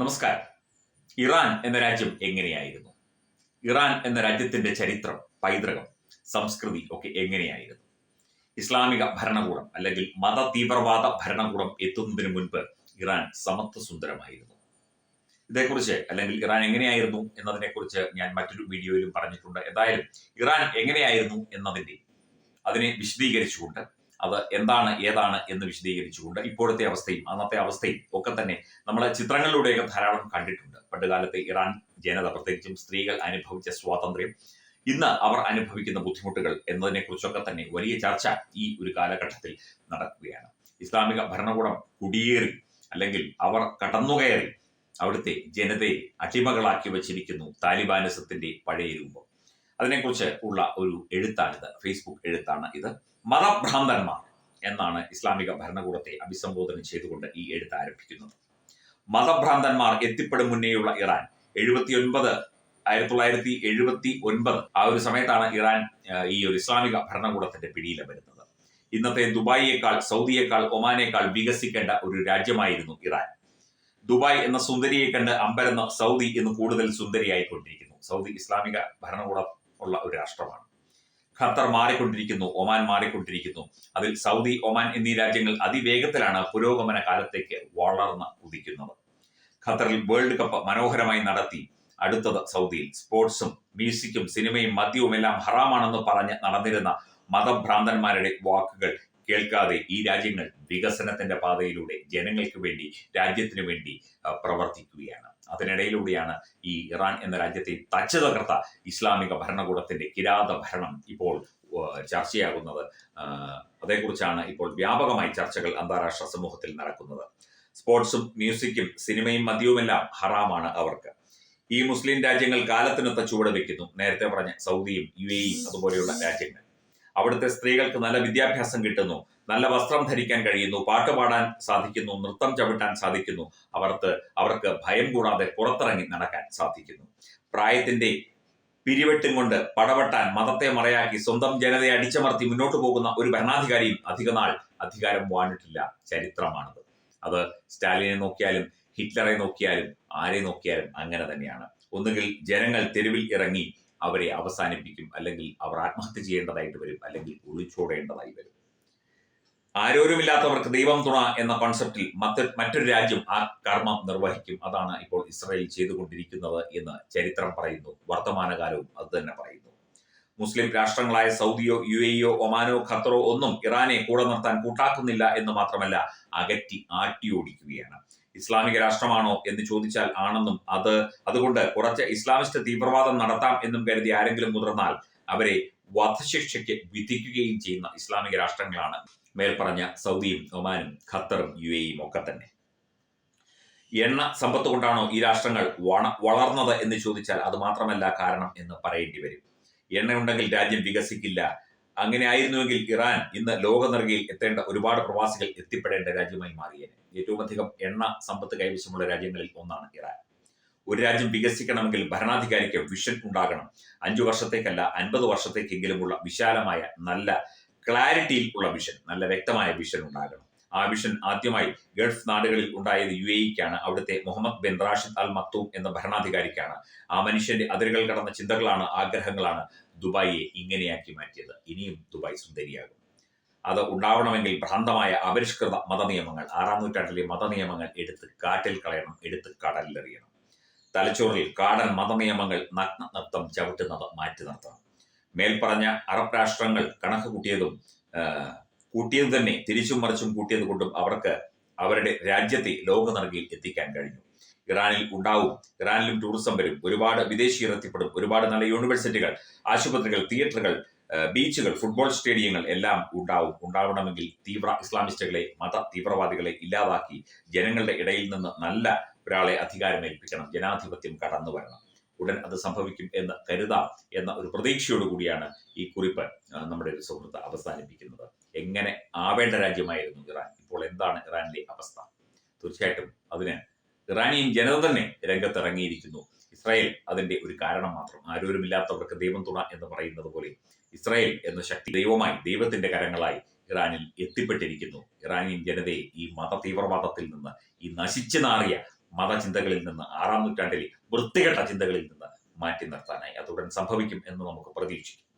നമസ്കാരം. ഇറാൻ എന്ന രാജ്യം എങ്ങനെയായിരുന്നു? ഇറാൻ എന്ന രാജ്യത്തിന്റെ ചരിത്രം പൈതൃകം സംസ്കൃതി ഒക്കെ എങ്ങനെയായിരുന്നു? ഇസ്ലാമിക ഭരണകൂടം അല്ലെങ്കിൽ മത തീവ്രവാദ ഭരണകൂടം എത്തുന്നതിന് മുൻപ് ഇറാൻ സമത്വ സുന്ദരമായിരുന്നു ഇതേക്കുറിച്ച് അല്ലെങ്കിൽ ഇറാൻ എങ്ങനെയായിരുന്നു എന്നതിനെക്കുറിച്ച് ഞാൻ മറ്റൊരു വീഡിയോയിലും പറഞ്ഞിട്ടുണ്ട്. എന്തായാലും ഇറാൻ എങ്ങനെയായിരുന്നു എന്നതിന്റെ അതിനെ വിശദീകരിച്ചുകൊണ്ട് അത് എന്താണ് ഏതാണ് എന്ന് വിശദീകരിച്ചുകൊണ്ട് ഇപ്പോഴത്തെ അവസ്ഥയും അന്നത്തെ അവസ്ഥയും ഒക്കെ തന്നെ നമ്മൾ ചിത്രങ്ങളിലൂടെയൊക്കെ ധാരാളം കണ്ടിട്ടുണ്ട്. പണ്ടുകാലത്തെ ഇറാൻ ജനത പ്രത്യേകിച്ചും സ്ത്രീകൾ അനുഭവിച്ച സ്വാതന്ത്ര്യം ഇന്ന് അവർ അനുഭവിക്കുന്ന ബുദ്ധിമുട്ടുകൾ എന്നതിനെ കുറിച്ചൊക്കെ തന്നെ വലിയ ചർച്ച ഈ ഒരു കാലഘട്ടത്തിൽ നടക്കുകയാണ്. ഇസ്ലാമിക ഭരണകൂടം കുടിയേറി അല്ലെങ്കിൽ അവർ കടന്നുകയറി അവിടുത്തെ ജനതയെ അടിമകളാക്കി വച്ചിരിക്കുന്നു. താലിബാനിസത്തിന്റെ പഴയ രൂപം. അതിനെക്കുറിച്ച് ഉള്ള ഒരു എഴുത്താണിത്. ഫേസ്ബുക്ക് എഴുത്താണ് ഇത്. മതഭ്രാന്തന്മാർ എന്നാണ് ഇസ്ലാമിക ഭരണകൂടത്തെ അഭിസംബോധന ചെയ്തുകൊണ്ട് ഈ എഴുത്ത് ആരംഭിക്കുന്നത്. മതഭ്രാന്തന്മാർ എത്തിപ്പെടും മുന്നേയുള്ള ഇറാൻ. എഴുപത്തിയൊൻപത് ആയിരത്തി തൊള്ളായിരത്തി എഴുപത്തി ഒൻപത് ആ ഒരു സമയത്താണ് ഇറാൻ ഈ ഒരു ഇസ്ലാമിക ഭരണകൂടത്തിന്റെ പിടിയിൽ വരുന്നത്. ഇന്നത്തെ ദുബായിയേക്കാൾ സൗദിയേക്കാൾ ഒമാനേക്കാൾ വികസിക്കേണ്ട ഒരു രാജ്യമായിരുന്നു ഇറാൻ. ദുബായ് എന്ന സുന്ദരിയെ കണ്ട് അമ്പരന്ന സൗദി ഇന്ന് കൂടുതൽ സുന്ദരിയായിക്കൊണ്ടിരിക്കുന്നു. സൗദി ഇസ്ലാമിക ഭരണകൂടം ഉള്ള ഒരു രാഷ്ട്രമാണ്. ഖത്തർ മാറിക്കൊണ്ടിരിക്കുന്നു ഒമാൻ മാറിക്കൊണ്ടിരിക്കുന്നു. അതിൽ സൗദി ഒമാൻ എന്നീ രാജ്യങ്ങൾ അതിവേഗത്തിലാണ് പുരോഗമന കാലത്തേക്ക് വളർന്ന് കുതിക്കുന്നത്. ഖത്തറിൽ വേൾഡ് കപ്പ് മനോഹരമായി നടത്തി. അടുത്തത് സൗദിയിൽ സ്പോർട്സും മ്യൂസിക്കും സിനിമയും മദ്യവും എല്ലാം ഹറാമാണെന്ന് പറഞ്ഞ് നടന്നിരുന്ന മതഭ്രാന്തന്മാരുടെ വാക്കുകൾ കേൾക്കാതെ ഈ രാജ്യങ്ങൾ വികസനത്തിന്റെ പാതയിലൂടെ ജനങ്ങൾക്ക് വേണ്ടി രാജ്യത്തിനു വേണ്ടി പ്രവർത്തിക്കുകയാണ്. അതിനിടയിലൂടെയാണ് ഈ ഇറാൻ എന്ന രാജ്യത്തെ തച്ചു തകർത്ത ഇസ്ലാമിക ഭരണകൂടത്തിന്റെ കിരാത ഭരണം ഇപ്പോൾ ചർച്ചയാകുന്നത്. അതേക്കുറിച്ചാണ് ഇപ്പോൾ വ്യാപകമായി ചർച്ചകൾ അന്താരാഷ്ട്ര സമൂഹത്തിൽ നടക്കുന്നത്. സ്പോർട്സും മ്യൂസിക്കും സിനിമയും മദ്യവുമെല്ലാം ഹറാമാണ് അവർക്ക്. ഈ മുസ്ലിം രാജ്യങ്ങൾ കാലത്തിനൊത്ത ചുവട് വെക്കുന്നു നേരത്തെ പറഞ്ഞ സൗദിയും യു എയും അതുപോലെയുള്ള രാജ്യങ്ങൾ. അവിടുത്തെ സ്ത്രീകൾക്ക് നല്ല വിദ്യാഭ്യാസം കിട്ടുന്നു നല്ല വസ്ത്രം ധരിക്കാൻ കഴിയുന്നു പാട്ട് പാടാൻ സാധിക്കുന്നു നൃത്തം ചവിട്ടാൻ സാധിക്കുന്നു. അവർക്ക് അവർക്ക് ഭയം കൂടാതെ പുറത്തിറങ്ങി നടക്കാൻ സാധിക്കുന്നു. പ്രായത്തിന്റെ പിരിവെട്ടും കൊണ്ട് പടവെട്ടാൻ മതത്തെ മറയാക്കി സ്വന്തം ജനതയെ അടിച്ചമർത്തി മുന്നോട്ട് പോകുന്ന ഒരു ഭരണാധികാരിയും അധികനാൾ അധികാരം വാണിട്ടില്ല ചരിത്രമാണത്. അത് സ്റ്റാലിനെ നോക്കിയാലും ഹിറ്റ്ലറെ നോക്കിയാലും ആരെ നോക്കിയാലും അങ്ങനെ തന്നെയാണ്. ഒന്നുകിൽ ജനങ്ങൾ തെരുവിൽ ഇറങ്ങി അവരെ അവസാനിപ്പിക്കും അല്ലെങ്കിൽ അവർ ആത്മഹത്യ ചെയ്യേണ്ടതായിട്ട് വരും അല്ലെങ്കിൽ ഒളിച്ചോടേണ്ടതായി വരും. ആരോരുമില്ലാത്തവർക്ക് ദൈവം തുണ എന്ന കോൺസെപ്റ്റിൽ മറ്റ് മറ്റൊരു രാജ്യം ആ കർമ്മം നിർവഹിക്കും. അതാണ് ഇപ്പോൾ ഇസ്രായേൽ ചെയ്തുകൊണ്ടിരിക്കുന്നത് എന്ന് ചരിത്രം പറയുന്നു വർത്തമാനകാലവും അത് തന്നെ പറയുന്നു. മുസ്ലിം രാഷ്ട്രങ്ങളായ സൗദിയോ യു എയോ ഒമാനോ ഖത്തറോ ഒന്നും ഇറാനെ കൂടെ നിർത്താൻ കൂട്ടാക്കുന്നില്ല എന്ന് മാത്രമല്ല അകറ്റി ആട്ടിയോടിക്കുകയാണ്. ഇസ്ലാമിക രാഷ്ട്രമാണോ എന്ന് ചോദിച്ചാൽ ആണെന്നും അത് അതുകൊണ്ട് കുറച്ച് ഇസ്ലാമിസ്റ്റ് തീവ്രവാദം നടത്താം എന്നും കരുതി ആരെങ്കിലും മുതിർന്നാൽ അവരെ വധശിക്ഷയ്ക്ക് വിധിക്കുകയും ചെയ്യുന്ന ഇസ്ലാമിക രാഷ്ട്രങ്ങളാണ് മേൽപ്പറഞ്ഞ സൗദിയും ഒമാനും ഖത്തറും യു എയും ഒക്കെ തന്നെ. എണ്ണ സമ്പത്ത് കൊണ്ടാണോ ഈ രാഷ്ട്രങ്ങൾ വള- വളർന്നത് എന്ന് ചോദിച്ചാൽ അത് മാത്രമല്ല കാരണം എന്ന് പറയേണ്ടി വരും. എണ്ണയുണ്ടെങ്കിൽ രാജ്യം വികസിക്കില്ല. അങ്ങനെ ആയിരുന്നുവെങ്കിൽ ഇറാൻ ഇന്ന് ലോക നിറകിൽ എത്തേണ്ട ഒരുപാട് പ്രവാസികൾ എത്തിപ്പെടേണ്ട രാജ്യമായി മാറിയേനെ. ഏറ്റവും അധികം എണ്ണ സമ്പത്ത് കൈവശമുള്ള രാജ്യങ്ങളിൽ ഒന്നാണ് ഇറാൻ. ഒരു രാജ്യം വികസിക്കണമെങ്കിൽ ഭരണാധികാരിക്ക് വിഷൻ ഉണ്ടാകണം. അഞ്ചു വർഷത്തേക്കല്ല അൻപത് വർഷത്തേക്കെങ്കിലുമുള്ള വിശാലമായ നല്ല ക്ലാരിറ്റിയിൽ ഉള്ള വിഷൻ നല്ല വ്യക്തമായ വിഷൻ ഉണ്ടാകണം. ആ മിഷൻ ആദ്യമായി ഗൾഫ് നാടുകളിൽ ഉണ്ടായത് യു എക്കാണ് അവിടുത്തെ Mohammed bin Rashid Al Maktoum എന്ന ഭരണാധികാരിക്കാണ്. ആ മനുഷ്യന്റെ അതിരുകൾ കടന്ന ചിന്തകളാണ് ആഗ്രഹങ്ങളാണ് ദുബായിയെ ഇങ്ങനെയാക്കി മാറ്റിയത്. ഇനിയും ദുബായ് സുന്ദരിയാകും. അത് ഉണ്ടാവണമെങ്കിൽ ഭ്രാന്തമായ അപരിഷ്കൃത മതനിയമങ്ങൾ ആറാം നൂറ്റാണ്ടിലെ മതനിയമങ്ങൾ എടുത്ത് കാറ്റിൽ കളയണം എടുത്ത് കടലിലെറിയണം. തലച്ചോറിൽ കാടൻ മതനിയമങ്ങൾ നഗ്ന നൃത്തം ചവിട്ടുന്നത് മാറ്റി നിർത്തണം. മേൽപ്പറഞ്ഞ അറബ് രാഷ്ട്രങ്ങൾ കണക്ക് കൂട്ടിയതും കൂട്ടിയത് തന്നെ തിരിച്ചും മറിച്ചും കൂട്ടിയത് കൊണ്ടും അവർക്ക് അവരുടെ രാജ്യത്തെ ലോക നറുകയിൽ എത്തിക്കാൻ കഴിഞ്ഞു. ഇറാനിൽ ഉണ്ടാവും ഇറാനിലും ടൂറിസം വരും ഒരുപാട് വിദേശീയർ എത്തിപ്പെടും ഒരുപാട് നല്ല യൂണിവേഴ്സിറ്റികൾ ആശുപത്രികൾ തിയേറ്ററുകൾ ബീച്ചുകൾ ഫുട്ബോൾ സ്റ്റേഡിയങ്ങൾ എല്ലാം ഉണ്ടാവും. ഉണ്ടാവണമെങ്കിൽ തീവ്ര ഇസ്ലാമിസ്റ്റുകളെ മത തീവ്രവാദികളെ ഇല്ലാതാക്കി ജനങ്ങളുടെ ഇടയിൽ നിന്ന് നല്ല ഒരാളെ അധികാരമേൽപ്പിക്കണം ജനാധിപത്യം കടന്നു വരണം ഉടൻ അത് സംഭവിക്കും എന്ന് കരുതാം എന്ന ഒരു പ്രതീക്ഷയോടുകൂടിയാണ് ഈ കുറിപ്പ് നമ്മുടെ ഒരു സുഹൃത്ത് അവസാനിപ്പിക്കുന്നത്. എങ്ങനെ ആവേണ്ട രാജ്യമായിരുന്നു ഇറാൻ? ഇപ്പോൾ എന്താണ് ഇറാനിലെ അവസ്ഥ? തീർച്ചയായിട്ടും അതിന് ഇറാനിയൻ ജനത തന്നെ രംഗത്തിറങ്ങിയിരിക്കുന്നു. ഇസ്രായേൽ അതിന്റെ ഒരു കാരണം മാത്രം. ആരോരുമില്ലാത്തവർക്ക് ദൈവം തുണ എന്ന് പറയുന്നത് പോലെ ഇസ്രായേൽ എന്ന ശക്തി ദൈവമായി ദൈവത്തിന്റെ കരങ്ങളായി ഇറാനിൽ എത്തിപ്പെട്ടിരിക്കുന്നു. ഇറാനിയൻ ജനതയെ ഈ മത തീവ്രവാദത്തിൽ നിന്ന് ഈ നശിച്ചു നാറിയ മതചിന്തകളിൽ നിന്ന് ആറാം നൂറ്റാണ്ടിൽ വൃത്തികെട്ട ചിന്തകളിൽ നിന്ന് മാറ്റി നിർത്താനായി. അതുടൻ സംഭവിക്കും എന്ന് നമുക്ക് പ്രതീക്ഷിക്കാം.